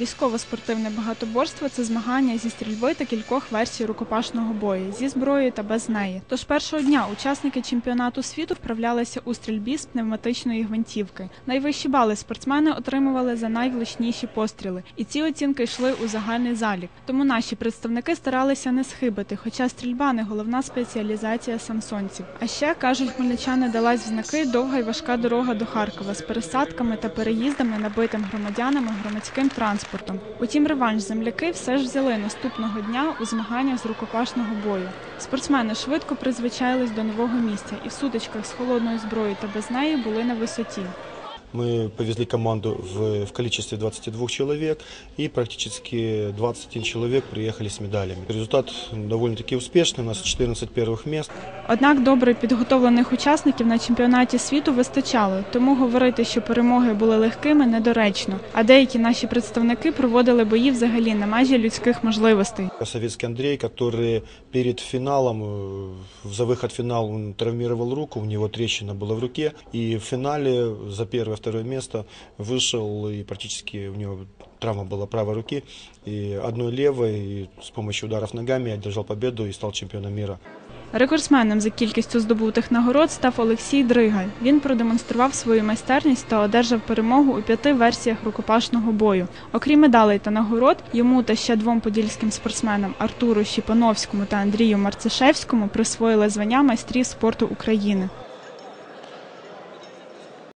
Військово-спортивне багатоборство це змагання зі стрільби та кількох версій рукопашного бою зі зброєю та без неї. Тож першого дня учасники чемпіонату світу вправлялися у стрільбі з пневматичної гвинтівки. Найвищі бали спортсмени отримували за найвлучніші постріли, і ці оцінки йшли у загальний залік. Тому наші представники старалися не схибити, хоча стрільба не головна спеціалізація самсонців. А ще кажуть, хмельничани далась в знаки довга й важка дорога до Харкова з пересадками та переїздами, набитим громадянами громадським транспортом. Утім, реванш земляки все ж взяли наступного дня у змаганнях з рукопашного бою. Спортсмени швидко призвичайлись до нового місця і в сутичках з холодною зброєю та без неї були на висоті. Мы повезли команду в, в количестве 22 человек, и практически 21 человек приехали с медалями. Результат довольно-таки успешный, у нас 14 первых мест. Однак добре підготовлених учасників на чемпіонаті світу вистачало, тому говорити, що перемоги були легкими, недоречно. А деякі наші представники проводили бої взагалі на межі людських можливостей. Советский Андрей, который перед финалом, э, за выход в финал он травмировал руку, у него трещина была в руке, и в финале за первое второе место вышел, и практически у него травма была правой руки, и одной левой, и с помощью ударов ногами одержал победу и стал чемпионом мира. Рекордсменом за кількістю здобутих нагород став Олексій Дригаль. Він продемонстрував свою майстерність та одержав перемогу у п'яти версіях рукопашного бою. Окрім медалей та нагород, йому та ще двом подільським спортсменам Артуру Щіпановському та Андрію Марцишевському присвоїли звання майстрів спорту України.